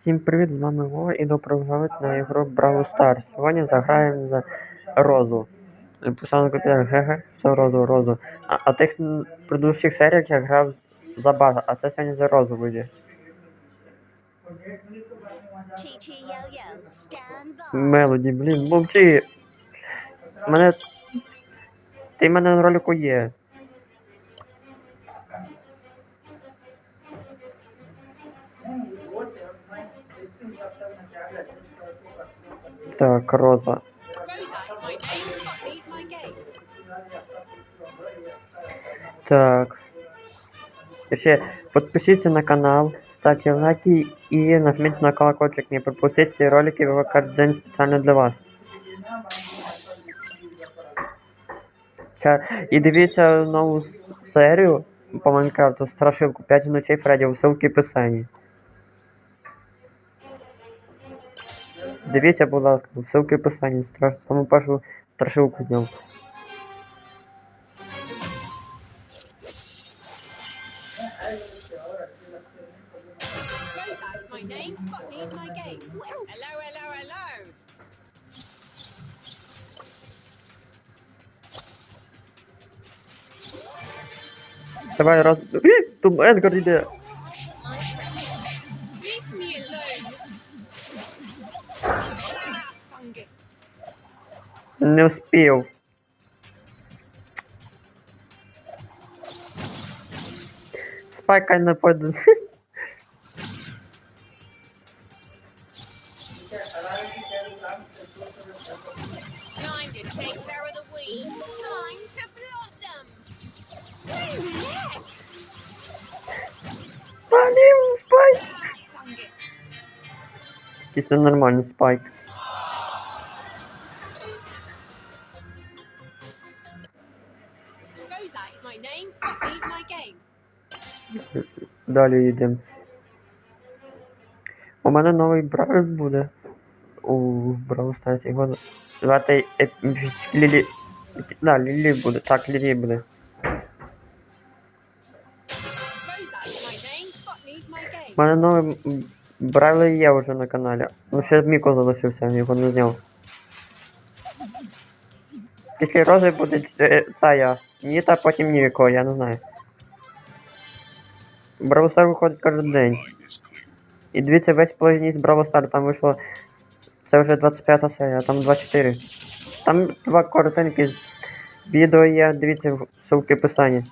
Всім привіт, з вами Вова і добро пожаловать на ігру Brawl Stars. Сьогодні заграємо за Розу. На комп'ютер ГГ, за Розу, Розу. А, а тих предыдущих серіях я грав за Бага, а це сьогодні за Розу вийде. Мелоді, блін, мовчи. Мене. Ти мене на ролику є. Так, Роза. Rosa is my name, Buckley's my game. Так. Ще подпишіться на канал, ставьте лайки і нажміть на колокольчик. Не пропустіть ці ролики його кожен день спеціально для вас. Ща- І дивіться нову серію по Майнкрафту Страшилку 5 ночей Фредді, ссылки в описанні. Дивіться, будь ласка, ссылки в описанні. Страш... Саму першу страшилку зняв. Rosa is my name, Buckley's my game. Hello, hello, hello. Давай раз. І, Тут Едгар йде. Meus pio. Spike caindo na porta. Valeu, Spike! Isso é normal no Spike. Далі йдемо. У мене новий бравер буде. У Brawl Stars його звати Еп- Лілі. Да, Лілі буде. Так, Лілі буде. Rosa is my name, Buckley's my game. У мене новий м, бравер є вже на каналі. Ну ще Міко залишився, його не зняв. Після Рози буде е, та я. Ніта, потім Міко, я не знаю. Stars виходить кожен день. І дивіться весь плагініст Браво Star, там вийшло. Це вже 25 серія, там 24. Там два коротенькі відео є, дивіться ссылки в описанні.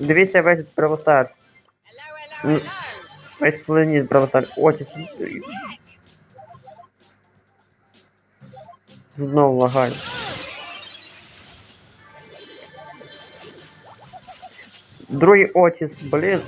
Дивіться весь Браво Star, Hello, hello, hello. весь плагініст Браво Star. Очі. Знову лагаю. Другий очіс, блін.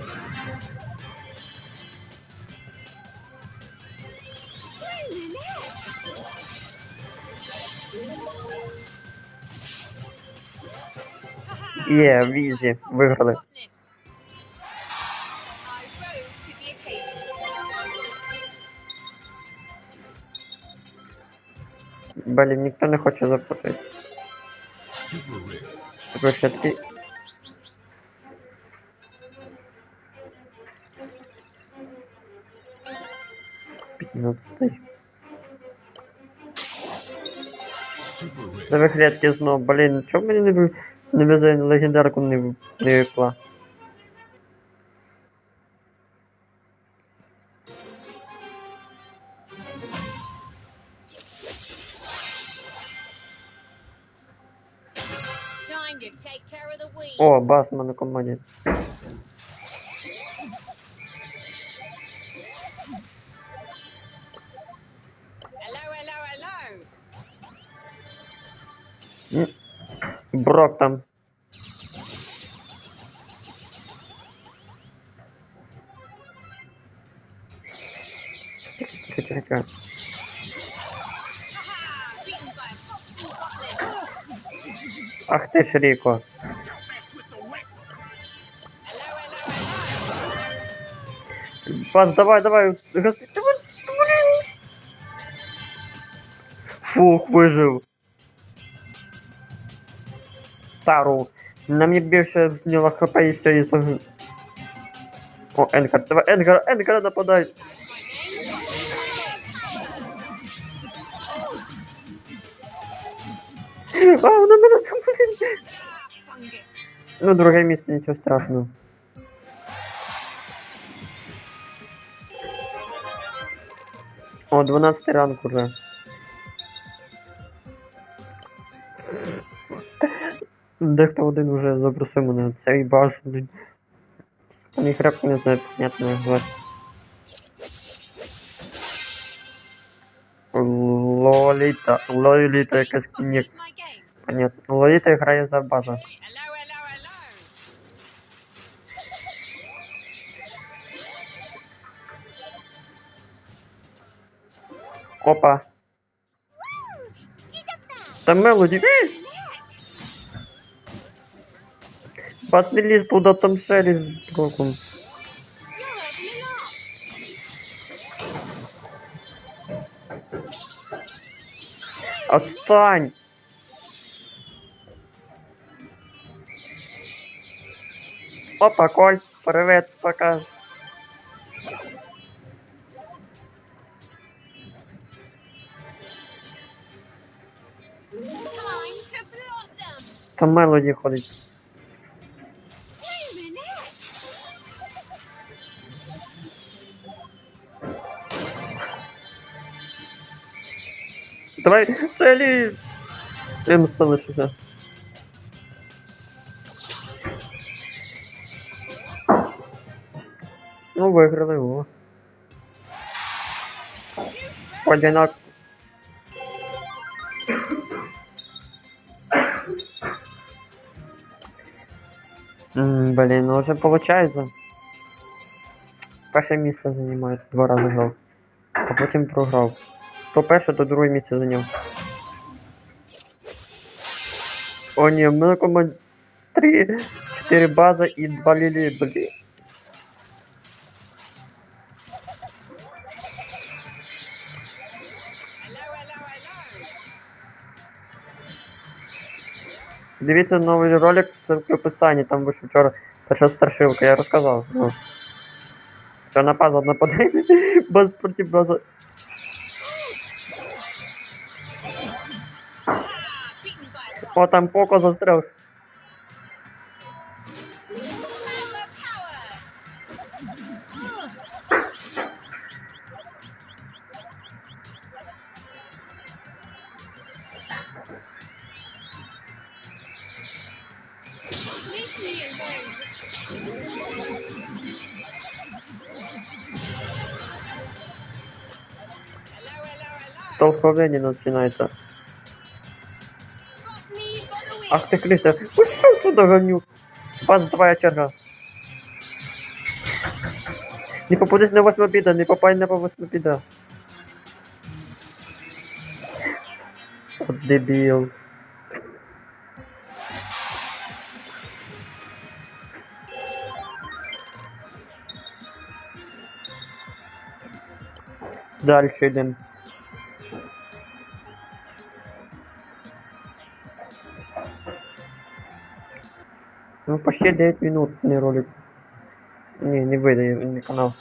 Є, візі, виграли. Hotness. I rose to the occasion. Блін, ніхто не хоче запустити. Тепер ще такий. Пятнадцатый. За виглядки знов, блін, чому мені не, ви- не везе легендарку не, в- не випла? Time to take care of the weeds. О, Басма на команді. Boxing button. Ах ти ж hello. Бас, давай, давай. Фух, вижив. Тару. На мені більше зняло хп і все, і заг- О, Енкар, давай, Енкар, Енкар нападай. А, вона мене там. блін. Fungus. Ну, друге місце, нічого страшного. О, 12 ранку вже. Дехто один вже запросив мене, цей баш, блін. Там не знаю, понятно, як звати. Лоліта, Лоліта якась ні, понятно. Лоліта грає за база. Опа. Там мелоді. Бат не ліз туди, там ще ліз з кроком. You're opening up. Отстань! Опа, Коль, привет, пока. Time to blossom. Там мелоді ходить. Давай, Селі! Їм залишився. Ну, виграли його. Одинак. М, Блін, ну вже получается. Перше місце займає, два рази грав. А потім програв. То перше, то друге місце зайняв. О, ні, в мене команд 3, 4 база і 2 лілі, блін. Дивіться новий ролик це в описанні, там вийшов вчора перша страшилка, я розказав. Ну. Що на база нападай, баз проти база. О, там Поко застряг. Power, power. Ах ти Христя, ось що туди ганю. База, твоя черга. Не попадись на восьму біда, не попай на восьму біда. От дебіл. Дальше йдемо. Ну, почти 9 минут не ролик. Не, не выйде, не канал.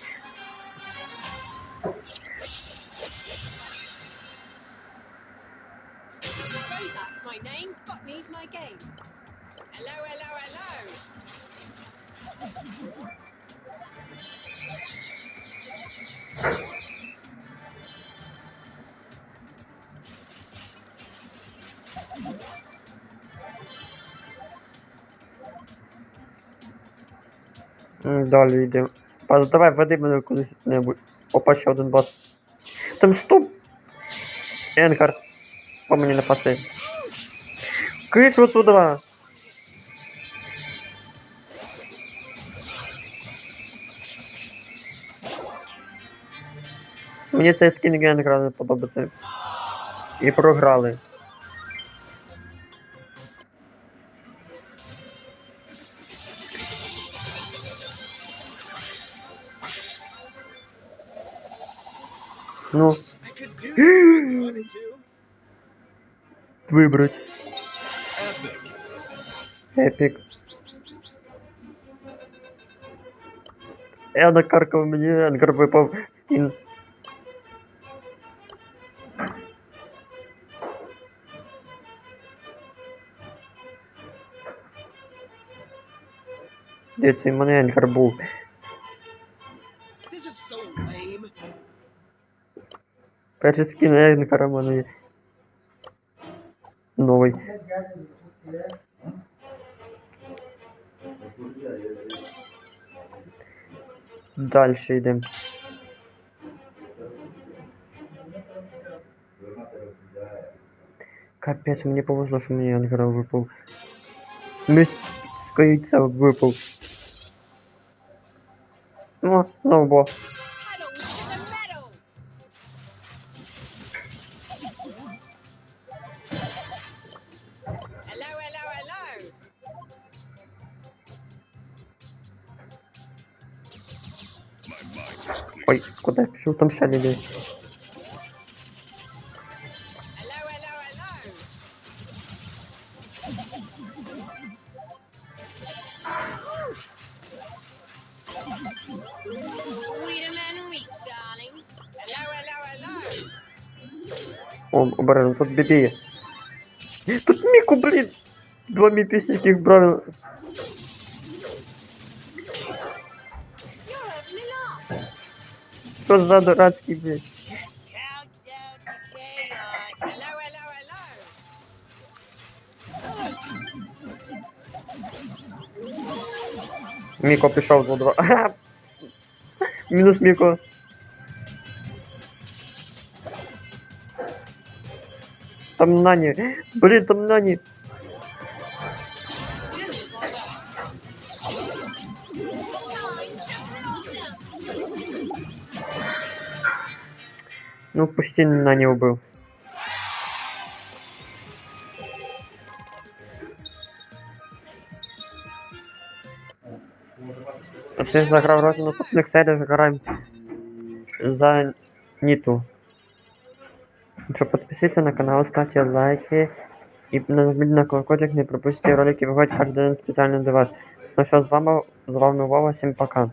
М, Далі йдемо. Паз, давай, веди мене кудись-небудь. Опа, ще один бас. Там стоп! Енкар. По мені напасти. Киш отуда! Мені цей скін Генкара не подобається. І програли. вибрать. Epic. Епік. Я накаркав мені, Едгар випав з кін. Дивіться, і в Перший скін Едгара в мене є. Новий. Дальше йдемо. Капець, мені повезло, що мені Ангара випав. Місько яйця випав. Ну, ну Ой, куди я пішов? Там ще людей. Hello, hello, hello. Wait a minute, wait, darling. Hello, hello, hello. О, обережно, тут бібі є. Тут Міку, блін! Два міпісніких брали. Що за дурацький, блін? Countdown to chaos. Hello, hello, hello. Міко пішов за два. Ага. Мінус Міко. Там нані. Блін, там нані. Ну, почти нані убив. А ти заграв раз в наступних серіях граємо за Ніту. Що підпишіться на канал, ставте лайки і нажміть на колокольчик, не пропустіть ролики, виходять кожен день спеціально для вас. Ну що, з вами, з вами Вова, всім пока.